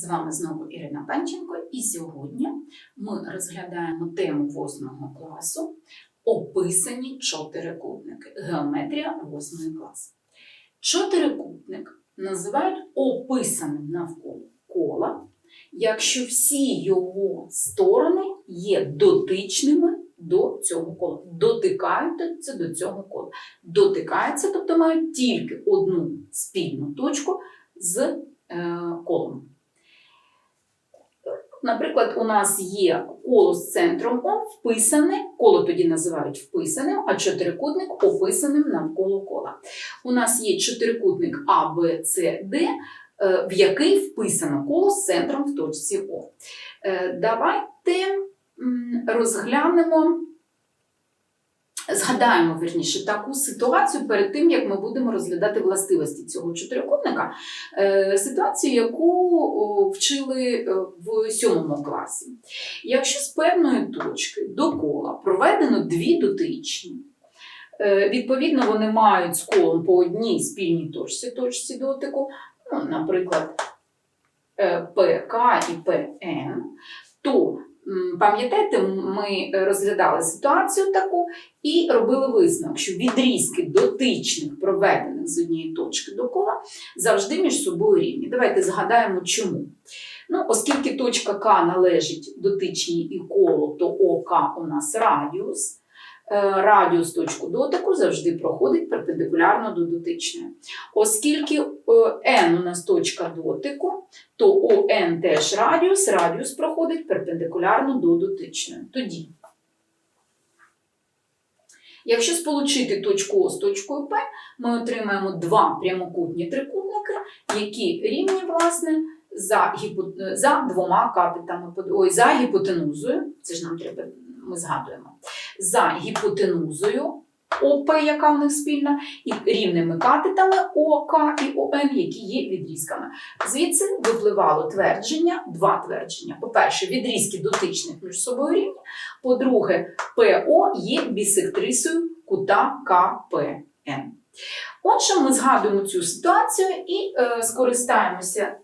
З вами знову Ірина Панченко, і сьогодні ми розглядаємо тему 8 класу описані чотирикутники. Геометрія 8 класу. Чотирикутник називають описаним навколо кола, якщо всі його сторони є дотичними до цього кола. Дотикаються до цього кола. Дотикаються, тобто мають тільки одну спільну точку з е, колом. Наприклад, у нас є коло з центром О вписане, коло тоді називають вписаним, а чотирикутник описаним навколо кола. У нас є чотирикутник А, Б, С, Д, е, в який вписано коло з центром в точці О. Е, Давайте розглянемо, згадаємо верніше таку ситуацію перед тим, як ми будемо розглядати властивості цього чотирикутника. Е, Ситуацію, яку вчили е, в сьомому класі. Якщо з певної точки до кола проведено дві дотичні, е, відповідно, вони мають з колом по одній спільній точці, точці дотику, ну, наприклад, ПК і ПН, то пам'ятаєте, ми розглядали ситуацію таку і робили висновок, що відрізки дотичних, проведених з однієї точки до кола, завжди між собою рівні. Давайте згадаємо, чому. Ну, оскільки точка К належить дотичній і колу, то ОК у нас радіус. Е, Радіус точку дотику завжди проходить перпендикулярно до дотичної. Оскільки е, N у нас точка дотику, то ОН теж радіус, радіус проходить перпендикулярно до дотичної. Тоді, якщо сполучити точку О з точкою П, ми отримаємо два прямокутні трикутники, які рівні, власне, за, гіпо... за двома капітами, ой, за гіпотенузою, це ж нам треба, ми згадуємо, за гіпотенузою ОП, яка у них спільна, і рівними катетами ОК і ОН, які є відрізками. Звідси випливало твердження, два твердження. По-перше, відрізки дотичних між собою рівні. По-друге, ПО є бісектрисою кута КПН. Отже, ми згадуємо цю ситуацію і е, скористаємося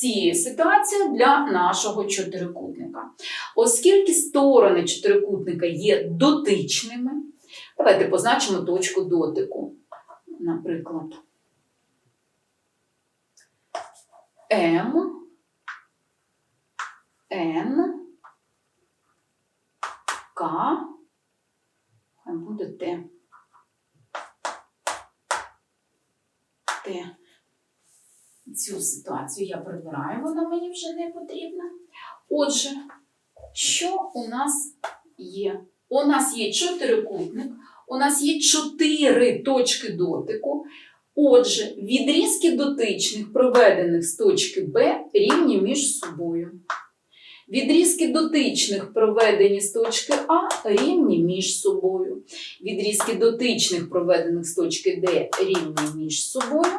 цією ситуацією для нашого чотирикутника. Оскільки сторони чотирикутника є дотичними, давайте позначимо точку дотику. Наприклад, М, Н, К, буде Т. Т. Цю ситуацію я прибираю, вона мені вже не потрібна. Отже, що у нас є? У нас є чотирикутник, у нас є чотири точки дотику. Отже, відрізки дотичних, проведених з точки Б, рівні між собою. Відрізки дотичних, проведені з точки А, рівні між собою. Відрізки дотичних, проведених з точки Д, рівні між собою.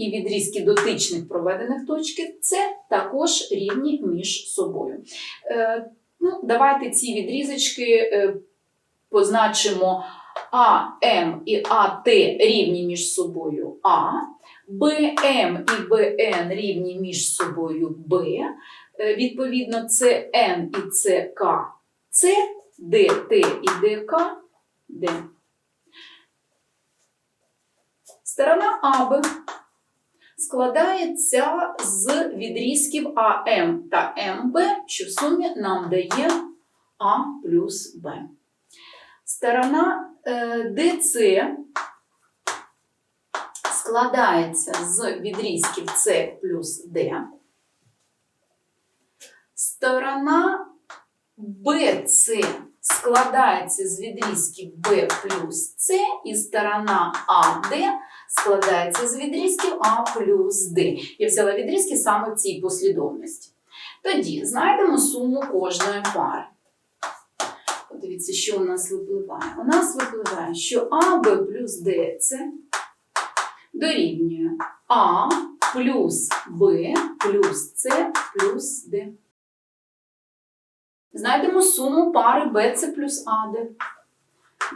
І відрізки дотичних проведених точки С також рівні між собою. Е, ну, давайте ці відрізочки е, позначимо АМ і АТ рівні між собою А, БМ і БН рівні між собою Б, е, відповідно, ЦН і ЦК С, ДТ і ДК Д. Сторона АБ складається з відрізків АМ та МБ, що в сумі нам дає А плюс Б. Сторона е, ДЦ складається з відрізків С плюс Д. Сторона БЦ складається з відрізків Б плюс С, і сторона АД складається з відрізків А плюс Д. Я взяла відрізки саме в цій послідовності. Тоді знайдемо суму кожної пари. Подивіться, що у нас випливає. У нас випливає, що АБ плюс ДЦ дорівнює А плюс Б плюс С плюс Д. Знайдемо суму пари БЦ плюс АД.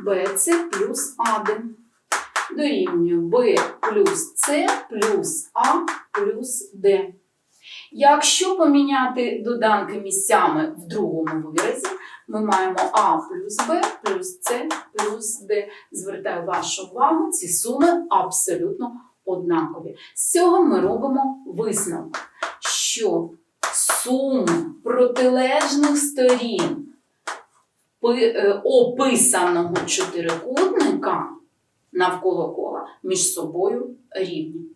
БЦ плюс АД дорівнює B плюс С плюс А плюс Д. Якщо поміняти доданки місцями в другому виразі, ми маємо А плюс Б плюс С плюс Д. Звертаю вашу увагу, ці суми абсолютно однакові. З цього ми робимо висновок, що суми протилежних сторін е, описаного чотирикутника навколо кола між собою рівні.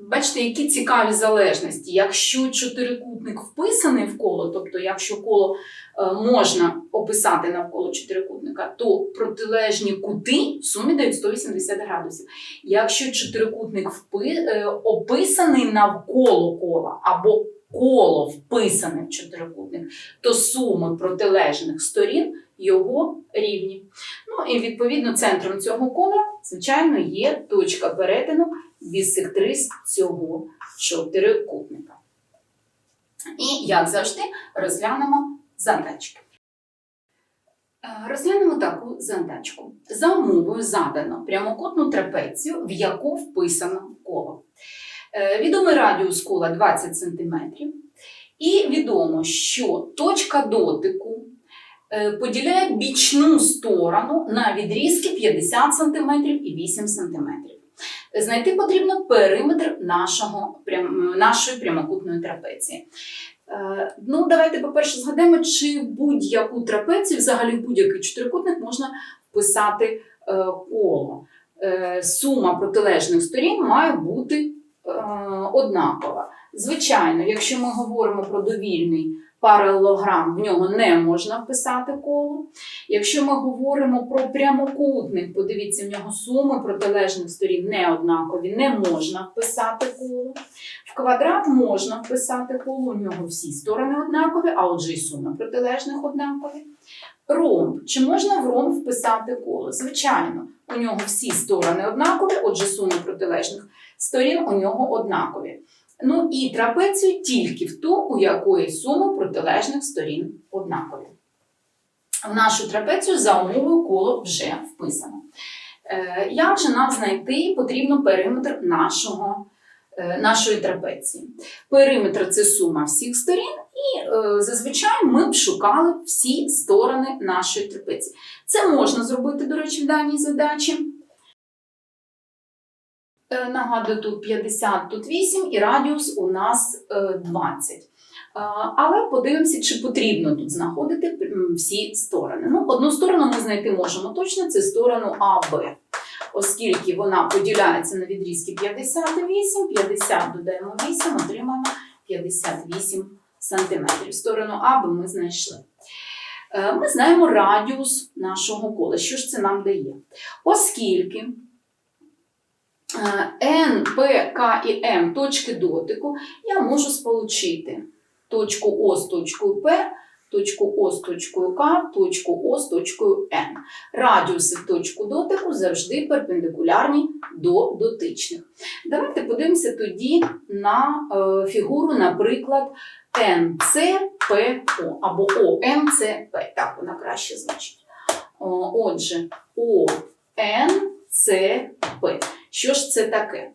Бачите, які цікаві залежності. Якщо чотирикутник вписаний в коло, тобто якщо коло е, можна описати навколо чотирикутника, то протилежні кути в сумі дають 180 градусів. Якщо чотирикутник е, описаний навколо кола або коло вписане в чотирикутник, то суми протилежних сторін його рівні. Ну і відповідно центром цього кола, звичайно, є точка перетину бісектрис цього чотирикутника. І, як завжди, розглянемо задачки. Е, Розглянемо таку задачку. За умовою задано прямокутну трапецію, в яку вписано коло. Е, Відомий радіус кола 20 см. І відомо, що точка дотику поділяє бічну сторону на відрізки 50 см і 8 см. Знайти потрібно периметр нашого, нашої прямокутної трапеції. Е, ну, давайте, по-перше, згадаємо, чи будь-яку трапецію, взагалі будь-який чотирикутник можна вписати е, коло. Е, сума протилежних сторін має бути е, однакова. Звичайно, якщо ми говоримо про довільний паралелограм, в нього не можна вписати коло. Якщо ми говоримо про прямокутник, подивіться, в нього суми протилежних сторін не однакові, не можна вписати коло. В квадрат можна вписати коло, у нього всі сторони однакові, а отже і суми протилежних однакові. Ромб. Чи можна в ромб вписати коло? Звичайно, у нього всі сторони однакові, отже, суми протилежних сторін у нього однакові. Ну і трапецію тільки в ту, у якої суми протилежних сторін однакові. В нашу трапецію за умовою коло вже вписано. Е, Як же нам знайти потрібно периметр нашого, е, нашої трапеції? Периметр це сума всіх сторін, і е, зазвичай ми б шукали всі сторони нашої трапеції. Це можна зробити, до речі, в даній задачі. Е, Нагадую, тут 50, тут 8 і радіус у нас е, 20. Е, Але подивимося, чи потрібно тут знаходити всі сторони. Ну, одну сторону ми знайти можемо точно, це сторону АБ. Оскільки вона поділяється на відрізки 58, 50 додаємо 8, отримаємо 58 см. Сторону АБ ми знайшли. Е, Ми знаємо радіус нашого кола. Що ж це нам дає? Оскільки е, N, P, K і M точки дотику я можу сполучити точку О з точкою P, точку О з точкою К, точку О з точкою N. Радіуси точку дотику завжди перпендикулярні до дотичних. Давайте подивимося тоді на е, фігуру, наприклад, НЦПО або ОНЦП. Так, вона краще звучить. О, Отже, ОНЦП. Що ж це таке?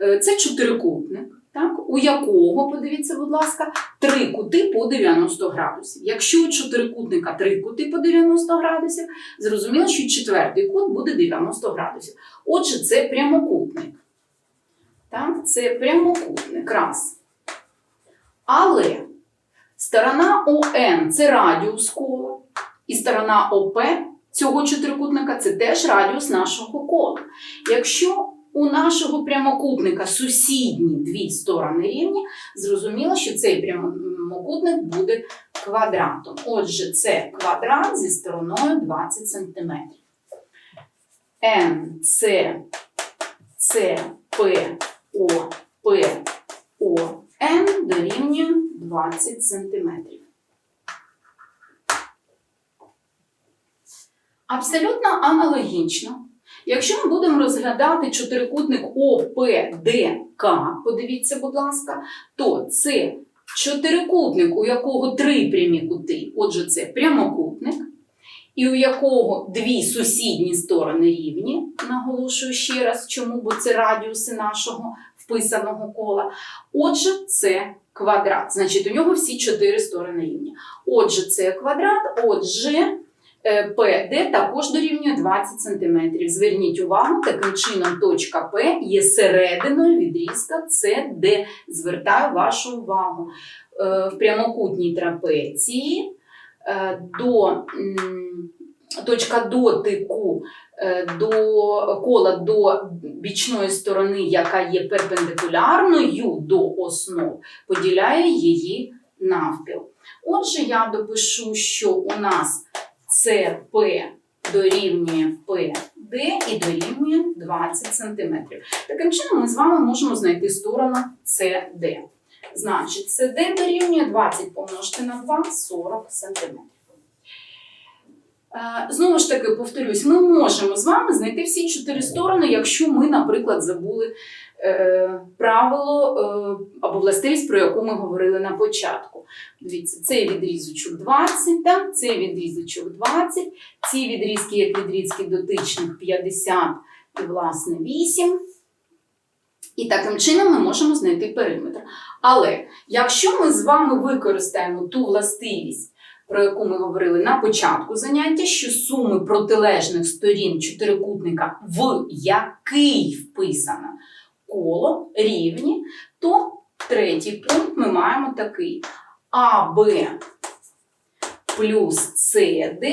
Е, Це чотирикутник, так, у якого, подивіться, будь ласка, три кути по 90 градусів. Якщо у чотирикутника три кути по 90 градусів, зрозуміло, що четвертий кут буде 90 градусів. Отже, це прямокутник. Так, це прямокутник. Раз. Але сторона ОН це радіус кола, і сторона ОП цього чотирикутника це теж радіус нашого кола. Якщо у нашого прямокутника сусідні дві сторони рівні, зрозуміло, що цей прямокутник буде квадратом. Отже, це квадрат зі стороною 20 см. Н, С, С, П, О, П, О, Н дорівнює 20 см. Абсолютно аналогічно. Якщо ми будемо розглядати чотирикутник ОПДК, подивіться, будь ласка, то це чотирикутник, у якого три прямі кути, отже, це прямокутник, і у якого дві сусідні сторони рівні, наголошую ще раз, чому, бо це радіуси нашого вписаного кола. Отже, це квадрат. Значить, у нього всі чотири сторони рівні. Отже, це квадрат, отже, е, PD також дорівнює 20 см. Зверніть увагу, таким чином точка П є серединою відрізка CD. Звертаю вашу увагу. Е, В прямокутній трапеції е, до, точка дотику до кола до бічної сторони, яка є перпендикулярною до основ, поділяє її навпіл. Отже, я допишу, що у нас ЦП дорівнює ПД і дорівнює 20 см. Таким чином, ми з вами можемо знайти сторону CD. Значить, CD дорівнює 20 помножити на 2 40 см. Знову ж таки, повторюсь, ми можемо з вами знайти всі чотири сторони, якщо ми, наприклад, забули правило е, або властивість, про яку ми говорили на початку. Дивіться, цей відрізочок 20, так? цей відрізочок 20, ці відрізки, як відрізки дотичних 50 і, власне, 8. І таким чином ми можемо знайти периметр. Але якщо ми з вами використаємо ту властивість, про яку ми говорили на початку заняття, що суми протилежних сторін чотирикутника, в який вписано коло рівні, то третій пункт ми маємо такий. АБ плюс СД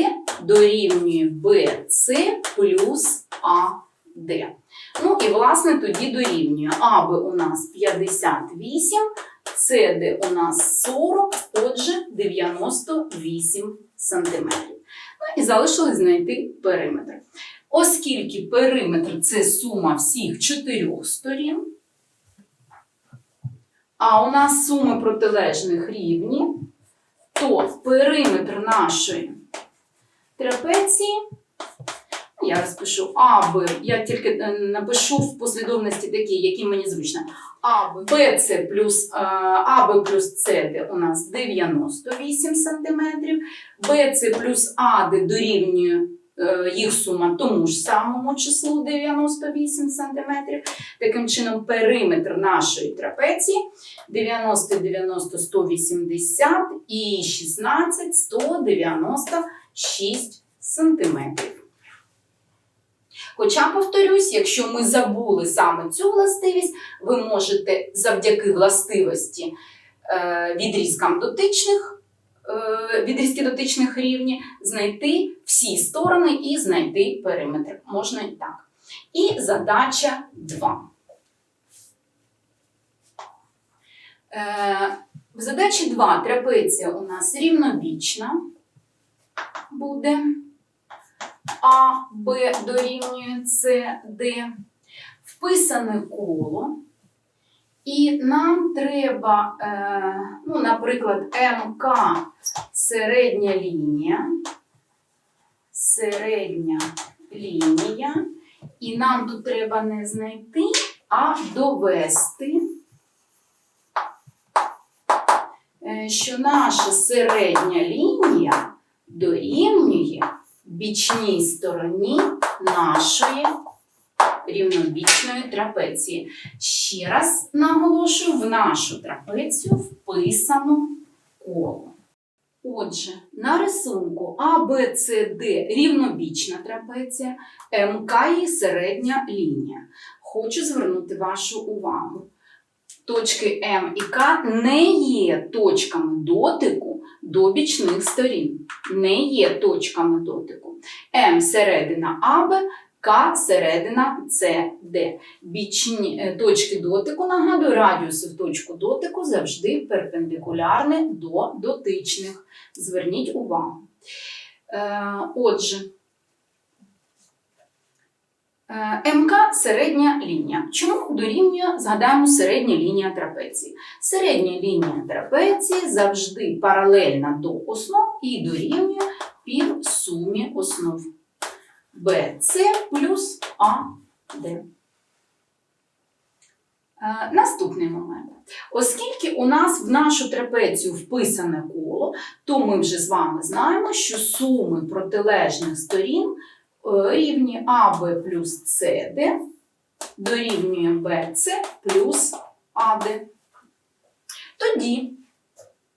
дорівнює БЦ плюс АД. Ну і власне тоді дорівнює АБ у нас 58, СД у нас 40, отже 98 сантиметрів. Ну і залишилось знайти периметр. Оскільки периметр це сума всіх чотирьох сторін, а у нас суми протилежних рівні, то периметр нашої трапеції я розпишу АБ, я тільки е, напишу в послідовності такі, які мені зручно. АБ, БЦ плюс е, АБ плюс СД у нас 98 см, БЦ плюс АД дорівнює їх сума тому ж самому числу 98 см. Таким чином, периметр нашої трапеції 90, 90, 180 і 16, 196 сантиметрів. Хоча, повторюсь, якщо ми забули саме цю властивість, ви можете завдяки властивості е, відрізкам дотичних, е, відрізки дотичних рівні знайти всі сторони і знайти периметр. Можна і так. І задача 2. Е, в задачі 2 трапеція у нас рівнобічна буде. А, Б дорівнює С, Д. Вписане коло. І нам треба, е, ну, наприклад, МК середня лінія. Середня лінія. І нам тут треба не знайти, а довести, е, що наша середня лінія дорівнює бічній стороні нашої рівнобічної трапеції. Ще раз наголошую, в нашу трапецію вписано коло. Отже, на рисунку А, Б, С, Д рівнобічна трапеція, МК є середня лінія. Хочу звернути вашу увагу. Точки М і К не є точками дотику до бічних сторін. Не є точками дотику. М середина АБ, К середина СД. Бічні е, точки дотику, нагадую, радіуси в точку дотику завжди перпендикулярні до дотичних. Зверніть увагу. Е, Отже, е, МК середня лінія. Чому дорівнює, згадаємо, середня лінія трапеції? Середня лінія трапеції завжди паралельна до основ і дорівнює півсумі основ. BC плюс AD. Е, Наступний момент. Оскільки у нас в нашу трапецію вписане коло, то ми вже з вами знаємо, що суми протилежних сторін е, рівні АБ плюс СД дорівнює BC плюс AD. Тоді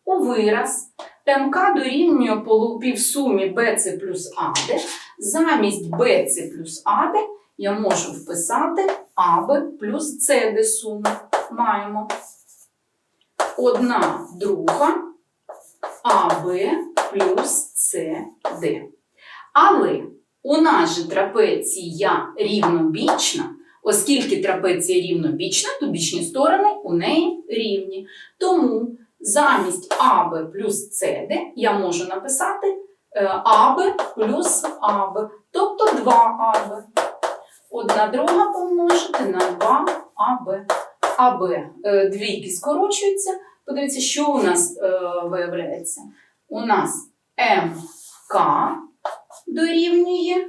у вираз МК дорівнює полупівсумі BC плюс AD. Замість BC плюс AD я можу вписати АБ плюс CD суму. Маємо одна друга АБ плюс СД. Але у нас же трапеція рівнобічна, оскільки трапеція рівнобічна, то бічні сторони у неї рівні. Тому замість АБ плюс СД я можу написати е, АБ плюс АБ, тобто 2 АБ. Одна друга помножити на 2 АБ. АБ е, двійки скорочуються. Подивіться, що у нас е, виявляється. У нас МК дорівнює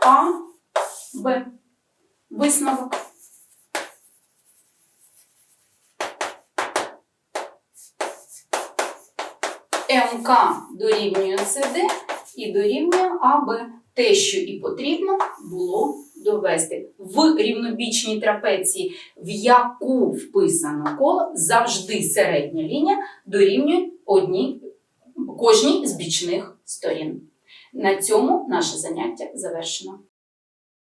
АБ. Висновок. МК дорівнює СД і дорівнює АБ. Те, що і потрібно було довести. В рівнобічній трапеції, в яку вписано коло, завжди середня лінія дорівнює одній, кожній з бічних сторін. На цьому наше заняття завершено.